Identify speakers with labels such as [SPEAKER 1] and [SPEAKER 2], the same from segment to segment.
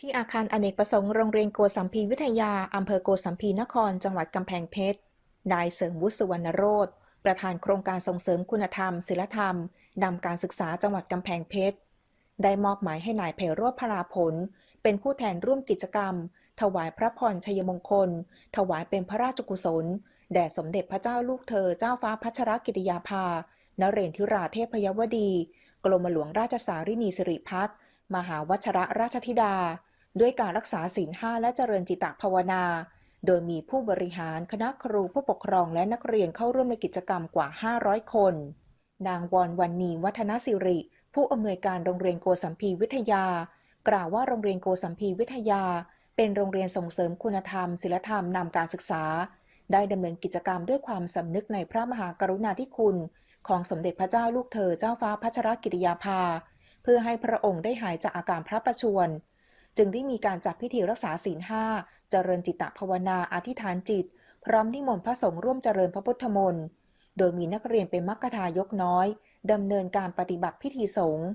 [SPEAKER 1] ที่อาคารอเนกประสงค์โรงเรียนโกสัมพีวิทยา อำเภอโกสัมพีนคร จังหวัดกำแพงเพชร นายเสริมวุฒิสุวรรณโรธประธานโครงการส่งเสริมคุณธรรมศิลธรรมนำการศึกษาจังหวัดกำแพงเพชร ได้มอบหมายให้นายไพโรธพลาผล เป็นผู้แทนร่วมกิจกรรม ถวายพระพรชัยมงคล ถวายเป็นพระราชกุศล แด่สมเด็จพระเจ้าลูกเธอเจ้าฟ้าพัชรกิติยาภานเรนทิราเทพยวดี กรมหลวงราชสารินีสิริพัฒน์มหาวชรราชธิดา ด้วยการรักษาศีลห้าและเจริญจิตตภาวนา โดยมีผู้บริหารคณะครูผู้ปกครองและนักเรียนเข้าร่วมในกิจกรรมกว่า 500 คน นางวอนวันนีวัฒนสิริ ผู้อำนวยการโรงเรียนโกสัมพีวิทยา กล่าวว่าโรงเรียนโกสัมพีวิทยา เป็นโรงเรียนส่งเสริมคุณธรรมศิลธรรมนำการศึกษา ได้ดำเนินกิจกรรมด้วยความสำนึกในพระมหากรุณาธิคุณ ของสมเด็จพระเจ้าลูกเธอเจ้าฟ้าพัชรกิติยาภา เพื่อให้พระองค์ได้หายจากอาการพระประชวร จึงได้มีการจัดพิธีรักษาศีลห้าเจริญจิตตภาวนาอธิษฐานจิต พร้อมนิมนต์พระสงฆ์ร่วมเจริญพระพุทธมนต์ โดยมีนักเรียนเป็นมัคคทายกน้อยดำเนินการปฏิบัติพิธีสงฆ์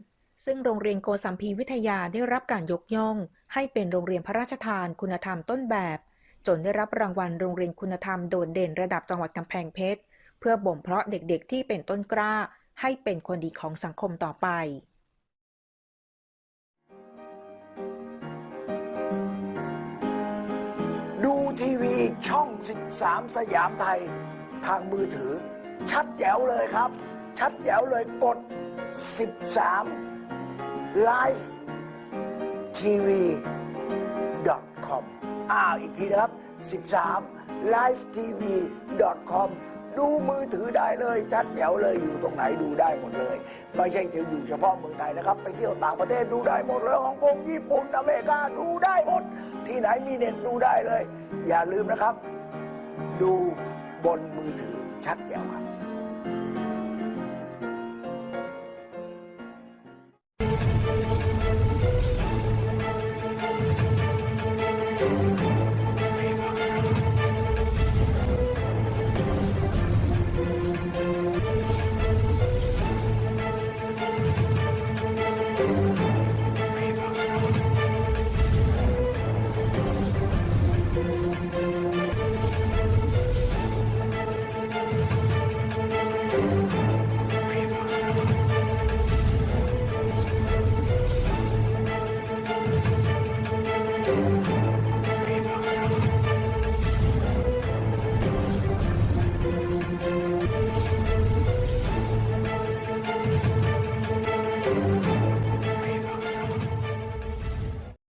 [SPEAKER 1] ซึ่งโรงเรียนโกสัมพีวิทยาได้รับการยกย่อง ให้เป็นโรงเรียนพระราชทานคุณธรรมต้นแบบ จนได้รับรางวัลโรงเรียนคุณธรรมโดดเด่นระดับจังหวัดกำแพงเพชร เพื่อบ่มเพาะเด็กๆ ที่เป็นต้นกล้า ให้เป็นคนดีของสังคมต่อไป
[SPEAKER 2] ทีวีช่อง 13 สยามไทยทางมือถือ ชัดแจ๋วเลยครับ ชัดแจ๋วเลยกด 13 Live TV com อ้าวอีกทีนะครับ 13 Live TV com ดูมือถือได้เลยชัดแจ๋วเลยอยู่ตรงไหนดูได้หมดเลย ไม่ใช่จะอยู่เฉพาะเมืองไทยนะครับ ไปเที่ยวต่างประเทศดูได้หมดเลยฮ่องกงญี่ปุ่นอเมริกาดูได้หมด ที่ไหนมีเน็ตดูได้เลย อย่าลืมนะครับ ดูบนมือถือชัดแจ๋วครับ